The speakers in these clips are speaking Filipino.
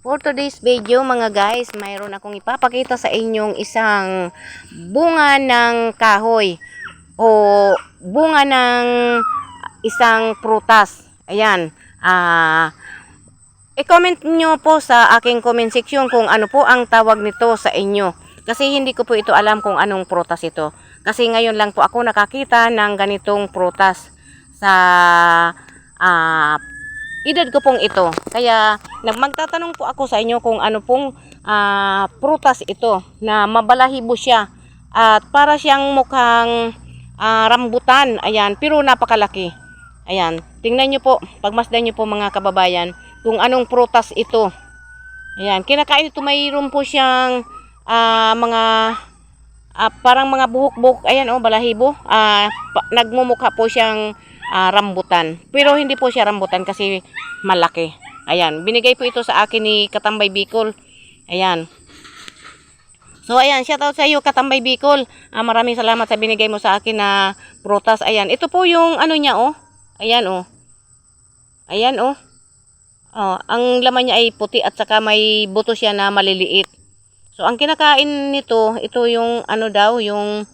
For today's video mga guys, mayroon akong ipapakita sa inyong isang bunga ng kahoy o bunga ng isang prutas. Ayan. Ah, i-comment nyo po sa aking comment section kung ano po ang tawag nito sa inyo. Kasi hindi ko po ito alam kung anong prutas ito. Kasi ngayon lang po ako nakakita ng ganitong prutas sa ah, edad ko pong ito. Kaya nagmagtatanong po ako sa inyo kung ano pong ah, prutas ito na mabalahibo siya at para siyang mukhang ah, rambutan. Ayan, pero napakalaki. Ayan, tingnan nyo po, pagmasdan nyo po mga kababayan kung anong prutas ito. Ayan, kinakain ito mayroon po siyang ah, mga ah, parang mga buhok-buhok. Ayan oh, balahibo. Ah, pa- nagmumukha po siyang ah, rambutan. Pero hindi po siya rambutan kasi malaki. Ayan, binigay po ito sa akin ni Katambay Bicol. Ayan. So ayan, shout out sa iyo Katambay Bicol. Ah, maraming salamat sa binigay mo sa akin na prutas. Ayan, ito po yung ano niya oh. Ayan oh. Ayan oh. Oh, ang laman niya ay puti at saka may buto siya na maliliit. So ang kinakain nito, ito yung ano daw, yung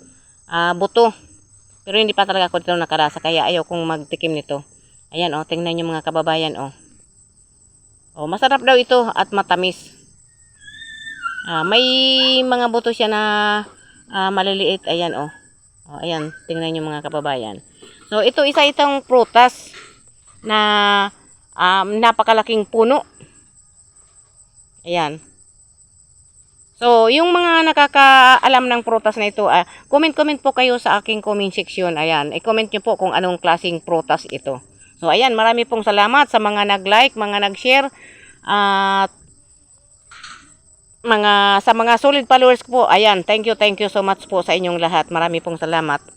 ah, buto. Pero hindi pa talaga ako dito nakarasa kaya ayaw kong magtikim nito. Ayan oh, tingnan niyo mga kababayan oh. Oh, masarap daw ito at matamis. Ah, may mga buto siya na ah, maliliit. Ayan oh. Oh, ayan, tingnan niyo mga kababayan. So ito isa itong prutas na um, napakalaking puno. Ayan. Yung mga nakakaalam ng prutas na ito, ah, comment-comment po kayo sa aking comment section. Ayan, i-comment nyo po kung anong klaseng prutas ito. So, ayan, marami pong salamat sa mga nag-like, mga nag-share, at mga sa mga solid followers po. Ayan, thank you, thank you so much po sa inyong lahat. Marami pong salamat.